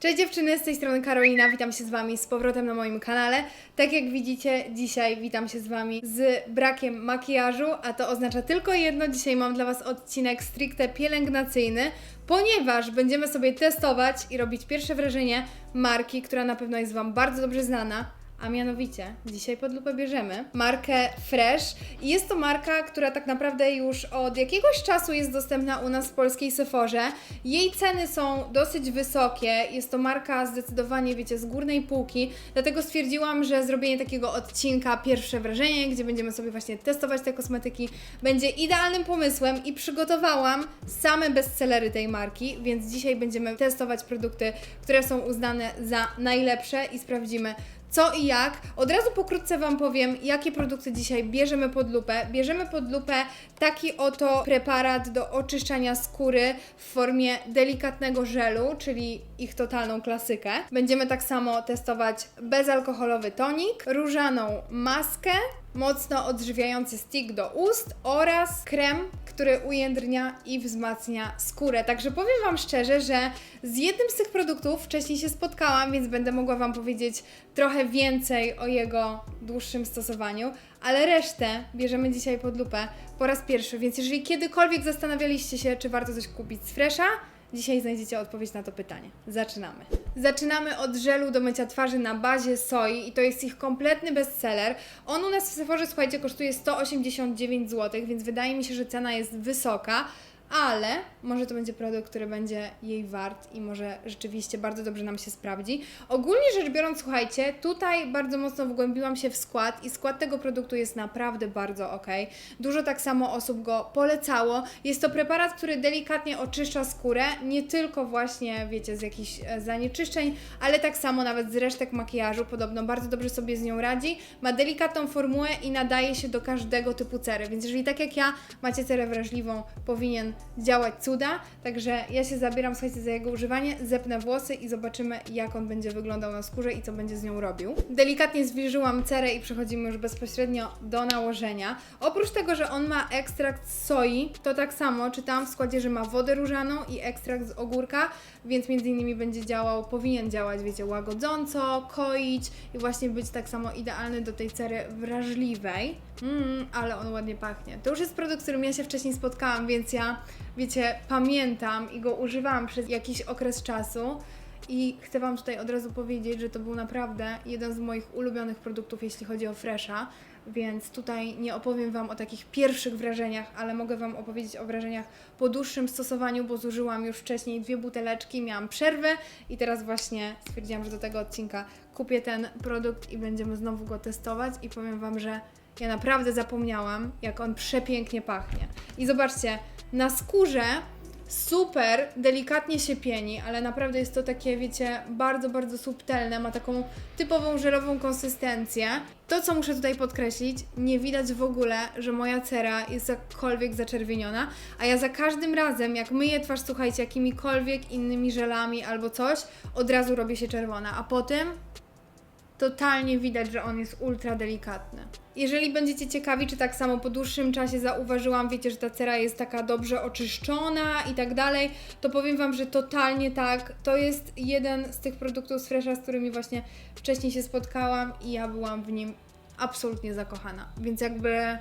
Cześć dziewczyny, z tej strony Karolina, witam się z Wami z powrotem na moim kanale. Tak jak widzicie, dzisiaj witam się z Wami z brakiem makijażu, a to oznacza tylko jedno, dzisiaj mam dla Was odcinek stricte pielęgnacyjny, ponieważ będziemy sobie testować i robić pierwsze wrażenie marki, która na pewno jest Wam bardzo dobrze znana, a mianowicie dzisiaj pod lupę bierzemy markę Fresh i jest to marka, która tak naprawdę już od jakiegoś czasu jest dostępna u nas w polskiej Sephorze. Jej ceny są dosyć wysokie, jest to marka zdecydowanie, wiecie, z górnej półki, dlatego stwierdziłam, że zrobienie takiego odcinka pierwsze wrażenie, gdzie będziemy sobie właśnie testować te kosmetyki, będzie idealnym pomysłem i przygotowałam same bestsellery tej marki, więc dzisiaj będziemy testować produkty, które są uznane za najlepsze i sprawdzimy, co i jak. Od razu pokrótce Wam powiem, jakie produkty dzisiaj bierzemy pod lupę. Bierzemy pod lupę taki oto preparat do oczyszczania skóry w formie delikatnego żelu, czyli ich totalną klasykę. Będziemy tak samo testować bezalkoholowy tonik, różaną maskę, mocno odżywiający stick do ust oraz krem, który ujędrnia i wzmacnia skórę. Także powiem Wam szczerze, że z jednym z tych produktów wcześniej się spotkałam, więc będę mogła Wam powiedzieć trochę więcej o jego dłuższym stosowaniu, ale resztę bierzemy dzisiaj pod lupę po raz pierwszy, więc jeżeli kiedykolwiek zastanawialiście się, czy warto coś kupić z Fresha, Dzisiaj znajdziecie odpowiedź na to pytanie. Zaczynamy. Zaczynamy od żelu do mycia twarzy na bazie soi i to jest ich kompletny bestseller. On u nas w Sephorze, słuchajcie, kosztuje 189 zł, więc wydaje mi się, że cena jest wysoka, ale może to będzie produkt, który będzie jej wart i może rzeczywiście bardzo dobrze nam się sprawdzi. Ogólnie rzecz biorąc, słuchajcie, tutaj bardzo mocno wgłębiłam się w skład i skład tego produktu jest naprawdę bardzo ok. Dużo tak samo osób go polecało. Jest to preparat, który delikatnie oczyszcza skórę, nie tylko właśnie, wiecie, z jakichś e, zanieczyszczeń, ale tak samo nawet z resztek makijażu. Podobno bardzo dobrze sobie z nią radzi. Ma delikatną formułę i nadaje się do każdego typu cery, więc jeżeli tak jak ja macie cerę wrażliwą, powinien działać cuda. Także ja się zabieram, słuchajcie, za jego używanie, zepnę włosy i zobaczymy, jak on będzie wyglądał na skórze i co będzie z nią robił. Delikatnie zwilżyłam cerę i przechodzimy już bezpośrednio do nałożenia. Oprócz tego, że on ma ekstrakt z soi, to tak samo czytałam w składzie, że ma wodę różaną i ekstrakt z ogórka, więc między innymi będzie działał, powinien działać, wiecie, łagodząco, koić i właśnie być tak samo idealny do tej cery wrażliwej. Mmm, ale on ładnie pachnie. To już jest produkt, z którym ja się wcześniej spotkałam, więc ja, wiecie, pamiętam i go używałam przez jakiś okres czasu. I chcę Wam tutaj od razu powiedzieć, że to był naprawdę jeden z moich ulubionych produktów, jeśli chodzi o Fresha, więc tutaj nie opowiem Wam o takich pierwszych wrażeniach, ale mogę Wam opowiedzieć o wrażeniach po dłuższym stosowaniu, bo zużyłam już wcześniej dwie buteleczki, miałam przerwę i teraz właśnie stwierdziłam, że do tego odcinka kupię ten produkt i będziemy znowu go testować i powiem Wam, że ja naprawdę zapomniałam, jak on przepięknie pachnie. I zobaczcie, na skórze super delikatnie się pieni, ale naprawdę jest to takie, wiecie, bardzo, bardzo subtelne, ma taką typową żelową konsystencję. To, co muszę tutaj podkreślić, nie widać w ogóle, że moja cera jest jakkolwiek zaczerwieniona, a ja za każdym razem, jak myję twarz, słuchajcie, jakimikolwiek innymi żelami albo coś, od razu robię się czerwona, a potem totalnie widać, że on jest ultra delikatny. Jeżeli będziecie ciekawi, czy tak samo po dłuższym czasie zauważyłam, wiecie, że ta cera jest taka dobrze oczyszczona i tak dalej, to powiem Wam, że totalnie tak. To jest jeden z tych produktów z Fresha, z którymi właśnie wcześniej się spotkałam i ja byłam w nim absolutnie zakochana. Więc jakby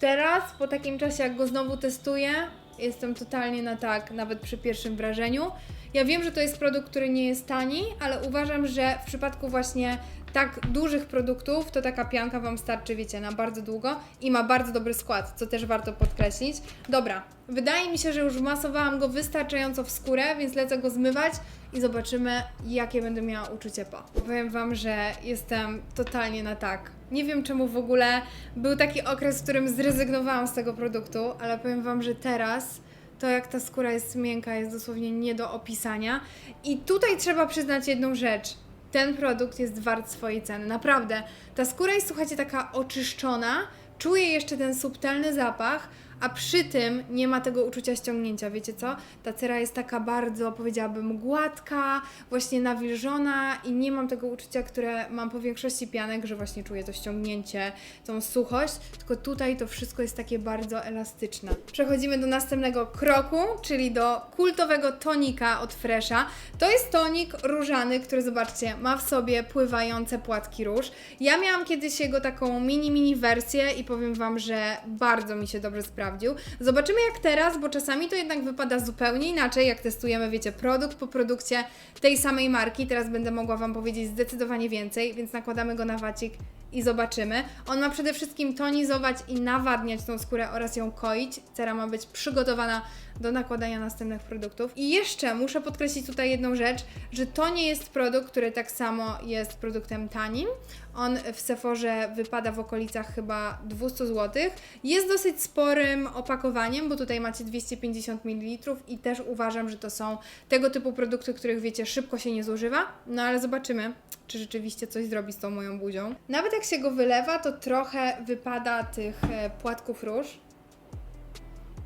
teraz, po takim czasie, jak go znowu testuję, jestem totalnie na tak, nawet przy pierwszym wrażeniu. Ja wiem, że to jest produkt, który nie jest tani, ale uważam, że w przypadku właśnie tak dużych produktów, to taka pianka Wam starczy, wiecie, na bardzo długo i ma bardzo dobry skład, co też warto podkreślić. Dobra, wydaje mi się, że już wmasowałam go wystarczająco w skórę, więc lecę go zmywać i zobaczymy, jakie będę miała uczucie po. Powiem Wam, że jestem totalnie na tak. Nie wiem czemu w ogóle był taki okres, w którym zrezygnowałam z tego produktu, ale powiem Wam, że teraz to jak ta skóra jest miękka, jest dosłownie nie do opisania. I tutaj trzeba przyznać jedną rzecz. Ten produkt jest wart swojej ceny. Naprawdę. Ta skóra jest, słuchajcie, taka oczyszczona, czuję jeszcze ten subtelny zapach, a przy tym nie ma tego uczucia ściągnięcia. Wiecie co? Ta cera jest taka bardzo, powiedziałabym, gładka, właśnie nawilżona i nie mam tego uczucia, które mam po większości pianek, że właśnie czuję to ściągnięcie, tą suchość, tylko tutaj to wszystko jest takie bardzo elastyczne. Przechodzimy do następnego kroku, czyli do kultowego tonika od Fresha. To jest tonik różany, który zobaczcie, ma w sobie pływające płatki róż. Ja miałam kiedyś jego taką mini, mini wersję i powiem Wam, że bardzo mi się dobrze sprawdził. Zobaczymy jak teraz, bo czasami to jednak wypada zupełnie inaczej, jak testujemy, wiecie, produkt po produkcie tej samej marki. Teraz będę mogła Wam powiedzieć zdecydowanie więcej, więc nakładamy go na wacik i zobaczymy. On ma przede wszystkim tonizować i nawadniać tą skórę oraz ją koić. Cera ma być przygotowana do nakładania następnych produktów. I jeszcze muszę podkreślić tutaj jedną rzecz, że to nie jest produkt, który tak samo jest produktem tanim. On w Sephorze wypada w okolicach chyba 200 zł. Jest dosyć sporym opakowaniem, bo tutaj macie 250 ml i też uważam, że to są tego typu produkty, których wiecie, szybko się nie zużywa. No ale zobaczymy, czy rzeczywiście coś zrobi z tą moją buzią. Nawet jak się go wylewa, to trochę wypada tych e, płatków róż.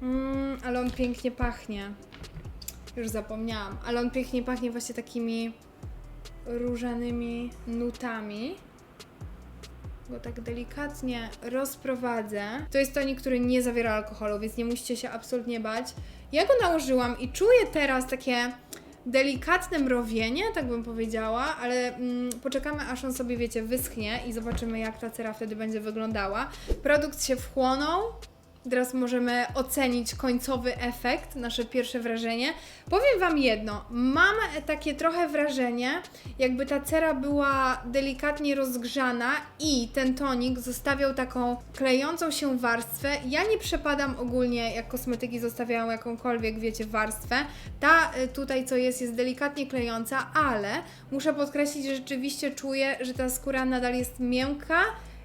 Mm, ale on pięknie pachnie. Już zapomniałam, ale on pięknie pachnie właśnie takimi różanymi nutami. Go tak delikatnie rozprowadzę. To jest tonik, który nie zawiera alkoholu, więc nie musicie się absolutnie bać. Ja go nałożyłam i czuję teraz takie delikatne mrowienie, tak bym powiedziała, ale mm, poczekamy aż on sobie, wiecie, wyschnie i zobaczymy jak ta cera wtedy będzie wyglądała. Produkt się wchłonął, Teraz możemy ocenić końcowy efekt, nasze pierwsze wrażenie. Powiem Wam jedno, mam takie trochę wrażenie, jakby ta cera była delikatnie rozgrzana i ten tonik zostawiał taką klejącą się warstwę. Ja nie przepadam ogólnie, jak kosmetyki zostawiają jakąkolwiek, wiecie, warstwę. Ta y, tutaj, co jest, jest delikatnie klejąca, ale muszę podkreślić, że rzeczywiście czuję, że ta skóra nadal jest miękka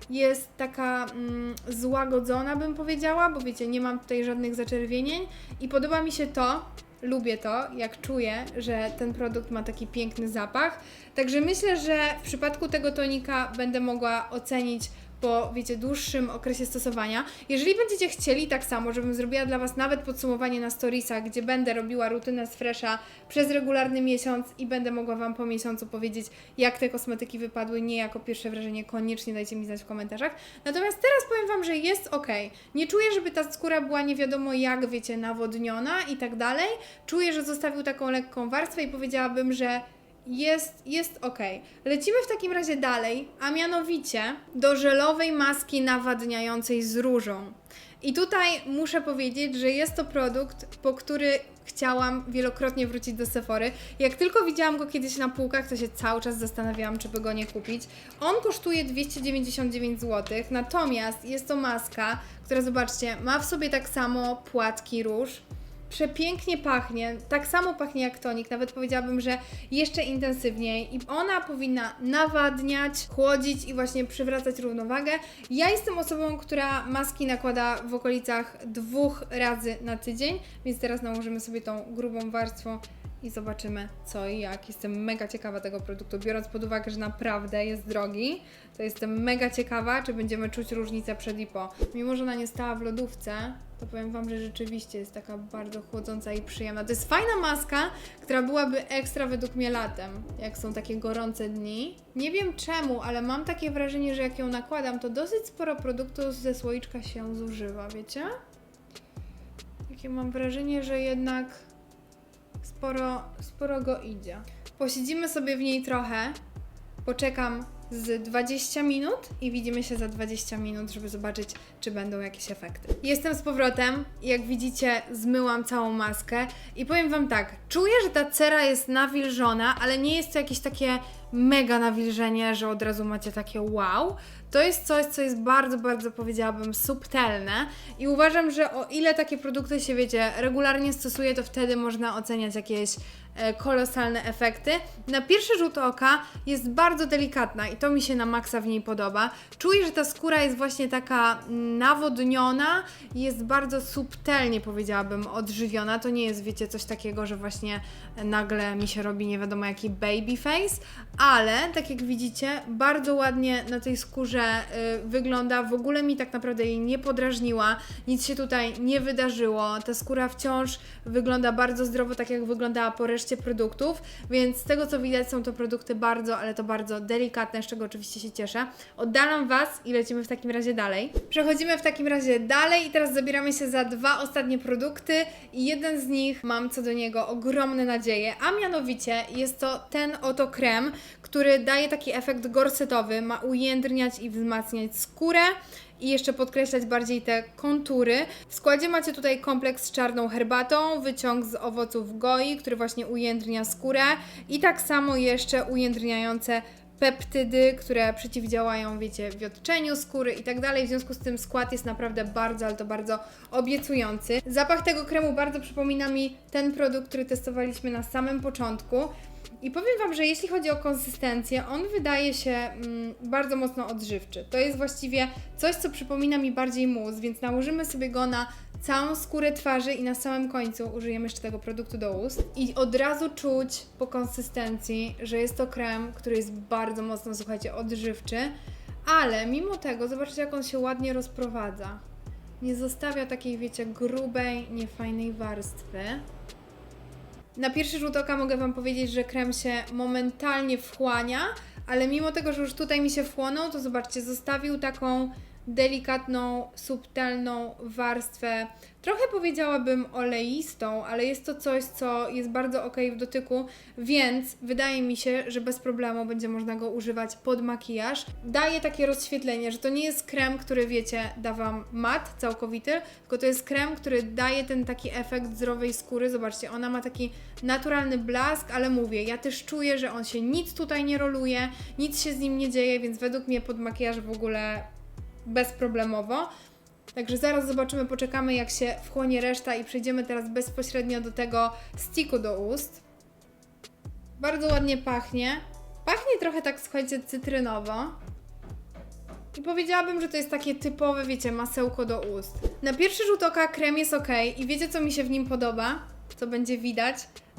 jest taka mm, złagodzona, bym powiedziała, bo wiecie, nie mam tutaj żadnych zaczerwienień i podoba mi się to, lubię to, jak czuję, że ten produkt ma taki piękny zapach. Także myślę, że w przypadku tego tonika będę mogła ocenić po, wiecie, dłuższym okresie stosowania. Jeżeli będziecie chcieli tak samo, żebym zrobiła dla Was nawet podsumowanie na storiesach, gdzie będę robiła rutynę z Fresha przez regularny miesiąc i będę mogła Wam po miesiącu powiedzieć, jak te kosmetyki wypadły, nie jako pierwsze wrażenie, koniecznie dajcie mi znać w komentarzach. Natomiast teraz powiem Wam, że jest ok. Nie czuję, żeby ta skóra była nie wiadomo jak, wiecie, nawodniona i tak dalej. Czuję, że zostawił taką lekką warstwę i powiedziałabym, że jest, jest ok. Lecimy w takim razie dalej, a mianowicie do żelowej maski nawadniającej z różą. I tutaj muszę powiedzieć, że jest to produkt, po który chciałam wielokrotnie wrócić do Sephory. Jak tylko widziałam go kiedyś na półkach, to się cały czas zastanawiałam, czy by go nie kupić. On kosztuje 299 zł, natomiast jest to maska, która zobaczcie, ma w sobie tak samo płatki róż, przepięknie pachnie, tak samo pachnie jak tonik, nawet powiedziałabym, że jeszcze intensywniej i ona powinna nawadniać, chłodzić i właśnie przywracać równowagę. Ja jestem osobą, która maski nakłada w okolicach dwóch razy na tydzień, więc teraz nałożymy sobie tą grubą warstwą i zobaczymy co i jak. Jestem mega ciekawa tego produktu, biorąc pod uwagę, że naprawdę jest drogi, to jestem mega ciekawa, czy będziemy czuć różnicę przed i po. Mimo, że ona nie stała w lodówce, to powiem Wam, że rzeczywiście jest taka bardzo chłodząca i przyjemna. To jest fajna maska, która byłaby ekstra według mnie latem, jak są takie gorące dni. Nie wiem czemu, ale mam takie wrażenie, że jak ją nakładam, to dosyć sporo produktu ze słoiczka się zużywa, wiecie? Takie mam wrażenie, że jednak sporo, sporo go idzie. Posiedzimy sobie w niej trochę, poczekam z 20 minut i widzimy się za 20 minut, żeby zobaczyć, czy będą jakieś efekty. Jestem z powrotem, jak widzicie, zmyłam całą maskę i powiem Wam tak, czuję, że ta cera jest nawilżona, ale nie jest to jakieś takie mega nawilżenie, że od razu macie takie wow. To jest coś, co jest bardzo, bardzo powiedziałabym subtelne i uważam, że o ile takie produkty się, wiecie, regularnie stosuje, to wtedy można oceniać jakieś kolosalne efekty. Na pierwszy rzut oka jest bardzo delikatna i to mi się na maksa w niej podoba. Czuję, że ta skóra jest właśnie taka nawodniona, jest bardzo subtelnie powiedziałabym odżywiona. To nie jest, wiecie, coś takiego, że właśnie e, nagle mi się robi nie wiadomo jaki baby face, ale tak jak widzicie, bardzo ładnie na tej skórze y, wygląda. W ogóle mi tak naprawdę jej nie podrażniła, nic się tutaj nie wydarzyło. Ta skóra wciąż wygląda bardzo zdrowo, tak jak wyglądała po reszcie produktów, więc z tego co widać są to produkty bardzo, ale to bardzo delikatne, z czego oczywiście się cieszę. Oddalam Was i lecimy w takim razie dalej. Przechodzimy w takim razie dalej i teraz zabieramy się za dwa ostatnie produkty i jeden z nich mam co do niego ogromne nadzieje, a mianowicie jest to ten oto krem, który daje taki efekt gorsetowy, ma ujędrniać i wzmacniać skórę i jeszcze podkreślać bardziej te kontury. W składzie macie tutaj kompleks z czarną herbatą, wyciąg z owoców goi, który właśnie ujędrnia skórę i tak samo jeszcze ujędrniające peptydy, które przeciwdziałają, wiecie, wiotczeniu skóry i tak dalej. W związku z tym skład jest naprawdę bardzo, ale to bardzo obiecujący. Zapach tego kremu bardzo przypomina mi ten produkt, który testowaliśmy na samym początku. I powiem Wam, że jeśli chodzi o konsystencję, on wydaje się mm, bardzo mocno odżywczy. To jest właściwie coś, co przypomina mi bardziej mus, więc nałożymy sobie go na całą skórę twarzy i na samym końcu użyjemy jeszcze tego produktu do ust. I od razu czuć po konsystencji, że jest to krem, który jest bardzo mocno, słuchajcie, odżywczy, ale mimo tego, zobaczcie jak on się ładnie rozprowadza. Nie zostawia takiej, wiecie, grubej, niefajnej warstwy. Na pierwszy rzut oka mogę Wam powiedzieć, że krem się momentalnie wchłania, ale mimo tego, że już tutaj mi się wchłonął, to zobaczcie, zostawił taką delikatną, subtelną warstwę, trochę powiedziałabym oleistą, ale jest to coś, co jest bardzo ok w dotyku, więc wydaje mi się, że bez problemu będzie można go używać pod makijaż. Daje takie rozświetlenie, że to nie jest krem, który wiecie, da Wam mat całkowity, tylko to jest krem, który daje ten taki efekt zdrowej skóry. Zobaczcie, ona ma taki naturalny blask, ale mówię, ja też czuję, że on się nic tutaj nie roluje, nic się z nim nie dzieje, więc według mnie pod makijaż w ogóle bezproblemowo. Także zaraz zobaczymy, poczekamy jak się wchłonie reszta i przejdziemy teraz bezpośrednio do tego sticku do ust. Bardzo ładnie pachnie. Pachnie trochę tak, słuchajcie, cytrynowo. I powiedziałabym, że to jest takie typowe, wiecie, masełko do ust. Na pierwszy rzut oka krem jest ok i wiecie, co mi się w nim podoba? Co będzie widać?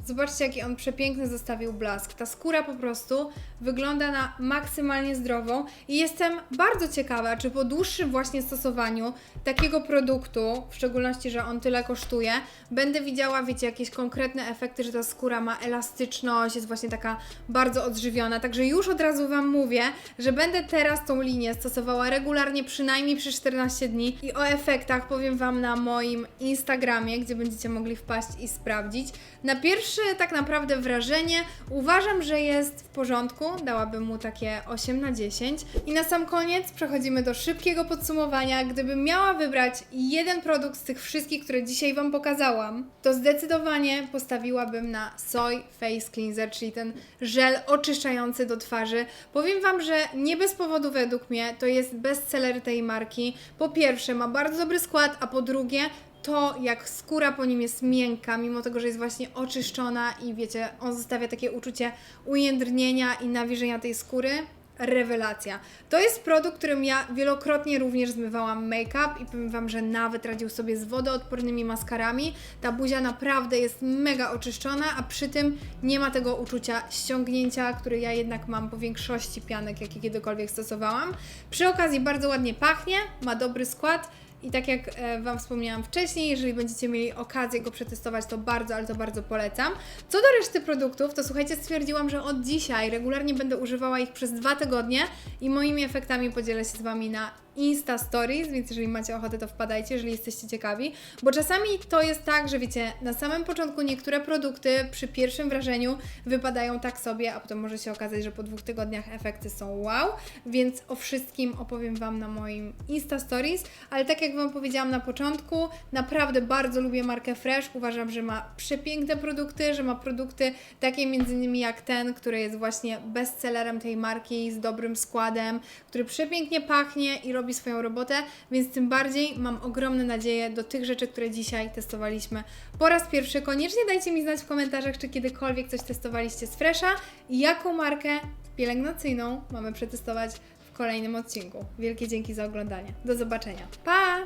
Zobaczcie, jaki on przepiękny zostawił blask. Ta skóra po prostu wygląda na maksymalnie zdrową i jestem bardzo ciekawa, czy po dłuższym właśnie stosowaniu takiego produktu, w szczególności, że on tyle kosztuje, będę widziała, wiecie, jakieś konkretne efekty, że ta skóra ma elastyczność, jest właśnie taka bardzo odżywiona. Także już od razu Wam mówię, że będę teraz tą linię stosowała regularnie, przynajmniej przez 14 dni i o efektach powiem Wam na moim Instagramie, gdzie będziecie mogli wpaść i sprawdzić. Na pierwsze tak naprawdę wrażenie uważam, że jest w porządku, dałabym mu takie 8 na 10. I na sam koniec przechodzimy do szybkiego podsumowania. Gdybym miała wybrać jeden produkt z tych wszystkich, które dzisiaj Wam pokazałam, to zdecydowanie postawiłabym na Soy Face Cleanser, czyli ten żel oczyszczający do twarzy. Powiem Wam, że nie bez powodu według mnie to jest bestseller tej marki. Po pierwsze ma bardzo dobry skład, a po drugie to, jak skóra po nim jest miękka, mimo tego, że jest właśnie oczyszczona i wiecie, on zostawia takie uczucie ujędrnienia i nawilżenia tej skóry. Rewelacja. To jest produkt, którym ja wielokrotnie również zmywałam make-up i powiem Wam, że nawet radził sobie z wodoodpornymi maskarami. Ta buzia naprawdę jest mega oczyszczona, a przy tym nie ma tego uczucia ściągnięcia, który ja jednak mam po większości pianek, jakie kiedykolwiek stosowałam. Przy okazji bardzo ładnie pachnie, ma dobry skład. I tak jak e, Wam wspomniałam wcześniej, jeżeli będziecie mieli okazję go przetestować, to bardzo, ale to bardzo polecam. Co do reszty produktów, to słuchajcie, stwierdziłam, że od dzisiaj regularnie będę używała ich przez dwa tygodnie i moimi efektami podzielę się z Wami na Insta Stories, więc jeżeli macie ochotę, to wpadajcie, jeżeli jesteście ciekawi, bo czasami to jest tak, że wiecie, na samym początku niektóre produkty przy pierwszym wrażeniu wypadają tak sobie, a potem może się okazać, że po dwóch tygodniach efekty są wow, więc o wszystkim opowiem Wam na moim Insta Stories, ale tak jak Wam powiedziałam na początku, naprawdę bardzo lubię markę Fresh, uważam, że ma przepiękne produkty, że ma produkty takie między innymi jak ten, który jest właśnie bestsellerem tej marki, z dobrym składem, który przepięknie pachnie i robi robi swoją robotę, więc tym bardziej mam ogromne nadzieje do tych rzeczy, które dzisiaj testowaliśmy po raz pierwszy. Koniecznie dajcie mi znać w komentarzach, czy kiedykolwiek coś testowaliście z Fresha i jaką markę pielęgnacyjną mamy przetestować w kolejnym odcinku. Wielkie dzięki za oglądanie. Do zobaczenia. Pa!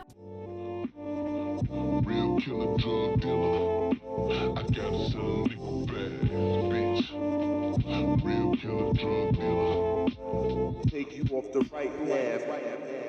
Real killer drug dealer. I got legal bad Real killer drug dealer. take you off the right path.